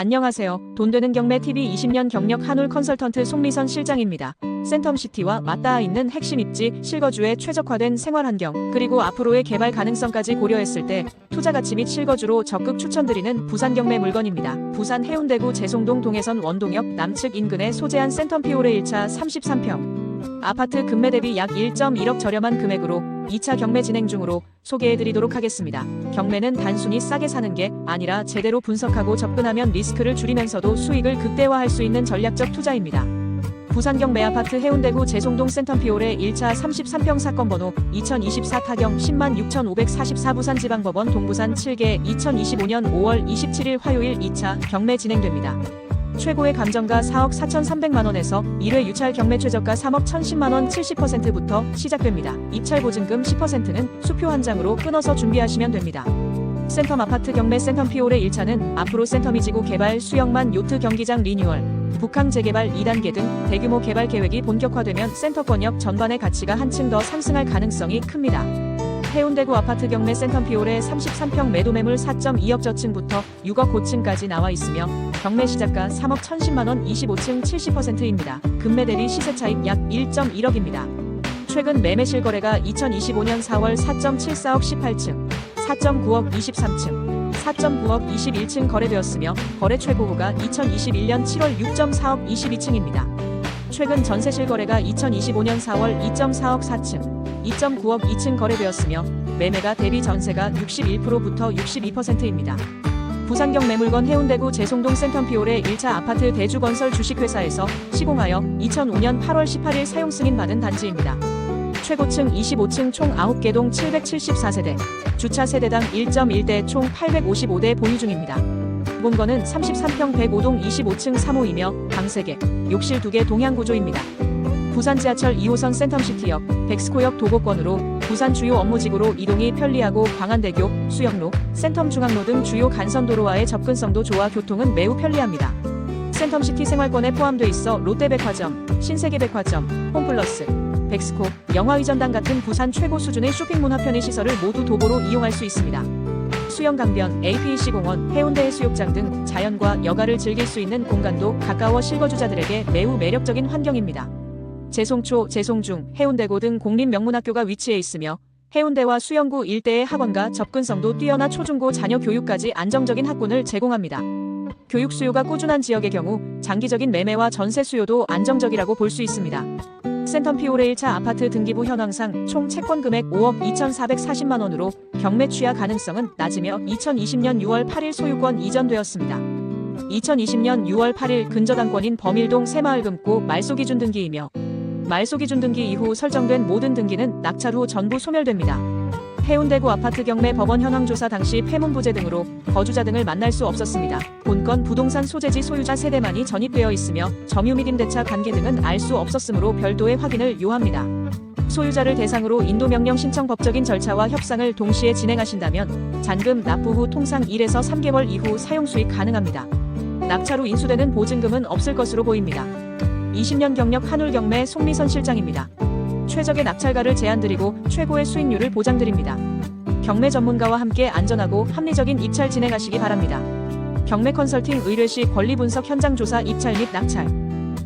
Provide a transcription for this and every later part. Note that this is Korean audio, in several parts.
안녕하세요. 돈 되는 경매 TV 20년 경력 한울 컨설턴트 송미선 실장입니다. 센텀시티와 맞닿아 있는 핵심 입지, 실거주의 최적화된 생활 환경, 그리고 앞으로의 개발 가능성까지 고려했을 때 투자 가치 및 실거주로 적극 추천드리는 부산 경매 물건입니다. 부산 해운대구 제송동 동해선 원동역 남측 인근에 소재한 센텀피올의 1차 33평. 아파트 금매 대비 약 1.1억 저렴한 금액으로 2차 경매 진행 중으로 소개해드리도록 하겠습니다. 경매는 단순히 싸게 사는 게 아니라 제대로 분석하고 접근하면 리스크를 줄이면서도 수익을 극대화할 수 있는 전략적 투자입니다. 부산 경매 아파트 해운대구 제송동 센텀피올의 1차 33평 사건 번호 2024 타경 10만 6,544 부산지방법원 동부산 7개 2025년 5월 27일 화요일 2차 경매 진행됩니다. 최고의 감정가 4억 4,300만 원에서 1회 유찰 경매 최저가 3억 1,010만 원 70%부터 시작됩니다. 입찰 보증금 10%는 수표 한 장으로 끊어서 준비하시면 됩니다. 센텀 아파트 경매 센텀 피올의 1차는 앞으로 센텀이 지구 개발 수영만 요트 경기장 리뉴얼, 북항 재개발 2단계 등 대규모 개발 계획이 본격화되면 센터 권역 전반의 가치가 한층 더 상승할 가능성이 큽니다. 해운대구 아파트 경매 센텀 피올의 33평 매도 매물 4.2억 저층부터 6억 고층까지 나와 있으며 경매 시작가 3억 1,010만 원 25층 70%입니다. 금매 대비 시세 차익 약 1.1억입니다. 최근 매매 실 거래가 2025년 4월 4.74억 18층, 4.9억 23층, 4.9억 21층 거래되었으며 거래 최고호가 2021년 7월 6.4억 22층입니다. 최근 전세 실 거래가 2025년 4월 2.4억 4층, 2.9억 2층 거래되었으며 매매가 대비 전세가 61%부터 62%입니다. 부산경 매물건 해운대구 제송동 센텀피올의 1차 아파트 대주건설 주식회사에서 시공하여 2005년 8월 18일 사용 승인 받은 단지입니다. 최고층 25층 총 9개 동 774세대, 주차 세대당 1.1대 총 855대 보유 중입니다. 본건은 33평 105동 25층 3호이며 방 3개, 욕실 2개 동양 구조입니다. 부산 지하철 2호선 센텀시티역, 백스코역 도곡권으로 부산 주요 업무지구로 이동이 편리하고 광안대교, 수영로, 센텀 중앙로 등 주요 간선도로와의 접근성도 좋아 교통은 매우 편리합니다. 센텀시티 생활권에 포함돼 있어 롯데백화점, 신세계백화점, 홈플러스, 백스코, 영화의전당 같은 부산 최고 수준의 쇼핑 문화 편의 시설을 모두 도보로 이용할 수 있습니다. 수영 강변, APC 공원, 해운대 해수욕장 등 자연과 여가를 즐길 수 있는 공간도 가까워 실거주자들에게 매우 매력적인 환경입니다. 제송초, 제송중, 해운대고 등 공립 명문학교가 위치해 있으며 해운대와 수영구 일대의 학원과 접근성도 뛰어나 초중고 자녀 교육까지 안정적인 학군을 제공합니다. 교육 수요가 꾸준한 지역의 경우 장기적인 매매와 전세 수요도 안정적이라고 볼 수 있습니다. 센텀 피올의 1차 아파트 등기부 현황상 총 채권 금액 5억 2,440만 원으로 경매 취하 가능성은 낮으며 2020년 6월 8일 소유권 이전되었습니다. 2020년 6월 8일 근저당권인 범일동 새마을 금고 말소 기준 등기이며 말소 기준 등기 이후 설정된 모든 등기는 낙찰 후 전부 소멸됩니다. 해운대구 아파트 경매 법원 현황 조사 당시 폐문 부재 등으로 거주자 등을 만날 수 없었습니다. 본건 부동산 소재지 소유자 세대만이 전입되어 있으며 점유 및 임대차 관계 등은 알 수 없었으므로 별도의 확인을 요합니다. 소유자를 대상으로 인도 명령 신청 법적인 절차와 협상을 동시에 진행하신다면 잔금 납부 후 통상 1에서 3개월 이후 사용 수익 가능합니다. 낙찰 후 인수되는 보증금은 없을 것으로 보입니다. 20년 경력 한울 경매 송미선 실장입니다. 최적의 낙찰가를 제안드리고 최고의 수익률을 보장드립니다. 경매 전문가와 함께 안전하고 합리적인 입찰 진행하시기 바랍니다. 경매 컨설팅 의뢰 시 권리 분석 현장 조사 입찰 및 낙찰,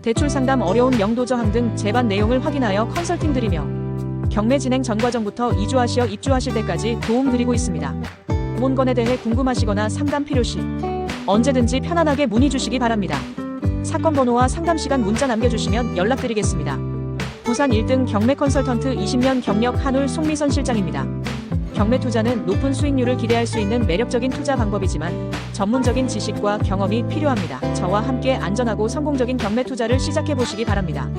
대출 상담 어려운 명도 저항 등 제반 내용을 확인하여 컨설팅 드리며 경매 진행 전 과정부터 이주하시어 입주하실 때까지 도움 드리고 있습니다. 본건에 대해 궁금하시거나 상담 필요 시 언제든지 편안하게 문의 주시기 바랍니다. 사건 번호와 상담 시간 문자 남겨주시면 연락드리겠습니다. 부산 1등 경매 컨설턴트 20년 경력 한울 송미선 실장입니다. 경매 투자는 높은 수익률을 기대할 수 있는 매력적인 투자 방법이지만 전문적인 지식과 경험이 필요합니다. 저와 함께 안전하고 성공적인 경매 투자를 시작해 보시기 바랍니다.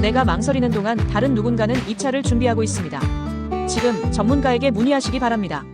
내가 망설이는 동안 다른 누군가는 입찰을 준비하고 있습니다. 지금 전문가에게 문의하시기 바랍니다.